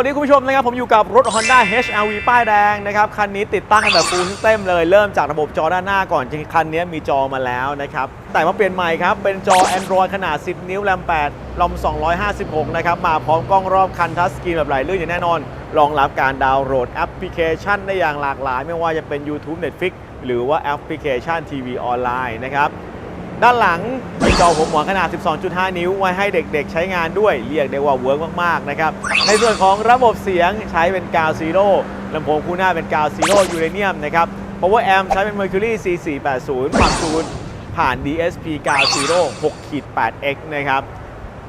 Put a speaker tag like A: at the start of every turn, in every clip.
A: วัสดีคุณผู้ชมนะครับผมอยู่กับรถ Honda HR-V ป้ายแดงนะครับคันนี้ติดตั้งแบบ full system เลยเริ่มจากระบบจอด้านหน้าก่อนจริงคันนี้มีจอมาแล้วนะครับแต่มาเปลี่ยนใหม่ครับ เป็นจอ Android ขนาด 10 นิ้วแรม8ลอม 256 นะครับ มาพร้อมกล้องรอบคันทัชสกรีนแบบไหลลื่นอย่างแน่นอน รองรับการดาวน์โหลดแอปพลิเคชันได้อย่างหลากหลาย ไม่ว่าจะเป็น YouTube Netflix หรือว่าแอปพลิเคชันทีวีออนไลน์นะครับด้านหลัง จอหัวหมอนขนาด 12.5 นิ้ว ไว้ให้เด็กๆ ใช้งานด้วย เรียกได้ว่าเวิร์กมากๆ นะครับ ในส่วนของระบบเสียงใช้เป็นกาวซีโร่ลำโพงคู่หน้าเป็นกาวซีโร่ยูเรเนียมนะครับ Power Amp ใช้เป็น Mercury C480 ปรับจูนผ่าน DSP กาวซีโร่ 6-8X นะครับ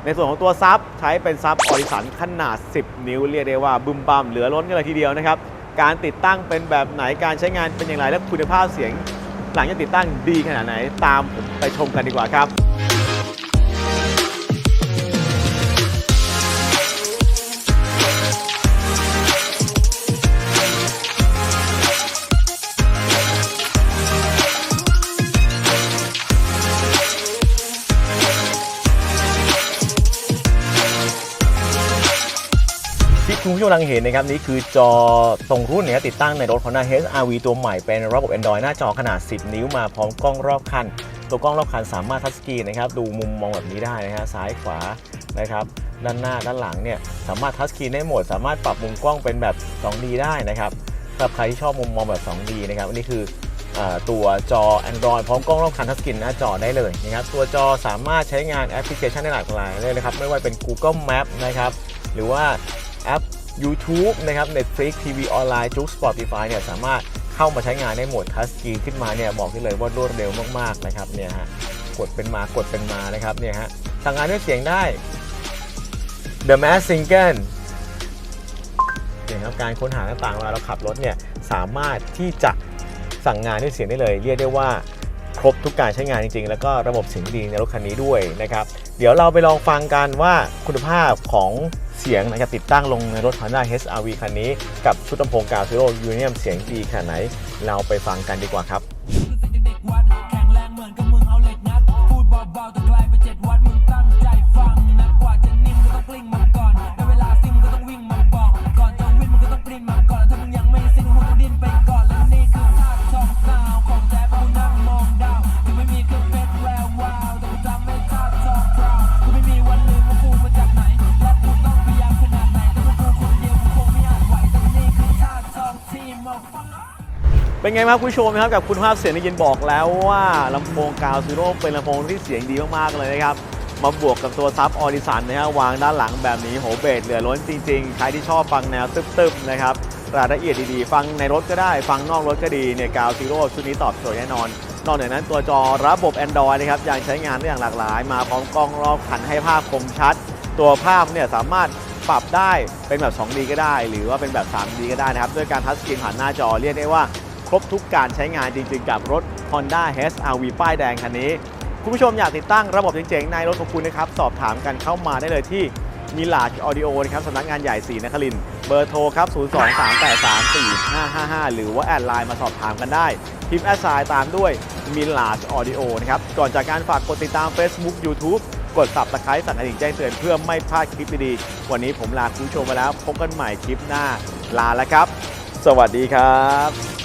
A: ในส่วนของตัวซับใช้เป็นซับออริสันขนาด 10 นิ้ว เรียกได้ว่าบึมบัมเหลือล้นกันเลยทีเดียวนะครับ การติดตั้งเป็นแบบไหน การใช้งานเป็นอย่างไร และคุณภาพเสียงหลังจากติดตั้งดีขนาดไหน ตามผมไปชมกันดีกว่าครับ ผู้ชมกำลังเห็นนะครับนี่คือจอตรงรุ่นนะครับติดตั้งในรถ Honda HR-V ตัวใหม่เป็นระบบ Android หน้าจอขนาด 10 นิ้วมาพร้อมกล้องรอบคัน ตัวกล้องรอบคันสามารถทัชสกรีนนะครับดูมุมมองแบบนี้ได้นะฮะซ้ายขวานะครับด้านหน้าด้านหลังเนี่ยสามารถทัชสกรีนได้หมด สามารถปรับมุมกล้องเป็นแบบ 2D ได้นะครับสำหรับใครที่ชอบมุมมองแบบ 2D นะครับอันนี้คือตัวจอ Android พร้อมกล้องรอบคันทัชสกรีนหน้าจอได้เลยนะครับตัวจอสามารถใช้งานแอปพลิเคชันได้หลากหลายเลยนะครับไม่ว่าเป็น Google Map นะครับหรือว่าแอป YouTube นะครับ Netflix TV ออนไลน์จุก Spotify เนี่ยสามารถเข้ามาใช้งานได้หมดทัชสกรีนขึ้นมาเนี่ยบอกได้เลยว่ารวดเร็วมากๆนะครับเนี่ยฮะกดเป็นมากดเป็นมานะครับเนี่ยฮะสั่งงานด้วยเสียงได้ The Mask Single เนี่ยครับการค้นหาต่างๆเวลาเราขับรถเนี่ยสามารถที่จะสั่งงานด้วยเสียงได้เลย เรียกได้ว่าครบทุกการใช้งานจริงๆ แล้วก็ระบบเสียงดีในรถคันนี้ด้วยนะครับ เดี๋ยวเราไปลองฟังกันว่าคุณภาพของ เสียงนะครับติดตั้งลงในรถ Honda HR-V คันนี้ กับชุดลำโพงกาซิโร่ยูเนียมเสียงดีขนาดไหน เราไปฟังกันดีกว่าครับ
B: เป็นไงบ้างคุ
A: ณผู้ชมครับกับคุณภาพเสียงได้ยินบอกแล้วว่าลำโพงกาวซิโร่เป็นลำโพงที่เสียงดีมากๆเลยนะครับ มาบวกกับตัวซับออริสันนะฮะวางด้านหลังแบบนี้โหเบสเหลือล้นจริงๆ ใครที่ชอบฟังแนวตึบๆนะครับรายละเอียดดีๆ ฟังในรถก็ได้ ฟังนอกรถก็ดีเนี่ยกาวซิโร่ชุดนี้ตอบโจทย์แน่นอน นอกจากนั้นตัวจอระบบ Android นะครับยังใช้งานได้อย่างหลากหลาย มาพร้อมกล้องรอบคันให้ภาพคมชัด ตัวภาพเนี่ยสามารถ ปรับได้เป็นแบบ 2D ก็ได้ หรือว่าเป็นแบบ 3D ก็ได้นะครับ ด้วยการทัชสกรีนผ่านหน้าจอเรียกได้ว่าครบทุกการใช้งานจริงๆ กับรถ Honda HR-V ป้ายแดงคันนี้ คุณผู้ชมอยากติดตั้งระบบเจ๋งๆ ในรถของคุณนะครับ สอบถามกันเข้ามาได้เลยที่มิลาชออดิโอนะครับสำนักงานใหญ่ศรีนครินเบอร์โทรครับ 023834555 หรือว่าแอดไลน์มาสอบถามกันได้ พิมพ์แอดไซน์ตามด้วยมิลาชออดิโอนะครับ ก่อนจากการฝากกดติดตาม Facebook YouTube กด Subscribe สั่นกระดิ่งแจ้งเตือนเพื่อไม่พลาดคลิปดีๆ วันนี้ผมลาคุณผู้ชมไปแล้ว พบกันใหม่คลิปหน้าลาแล้วครับ สวัสดีครับ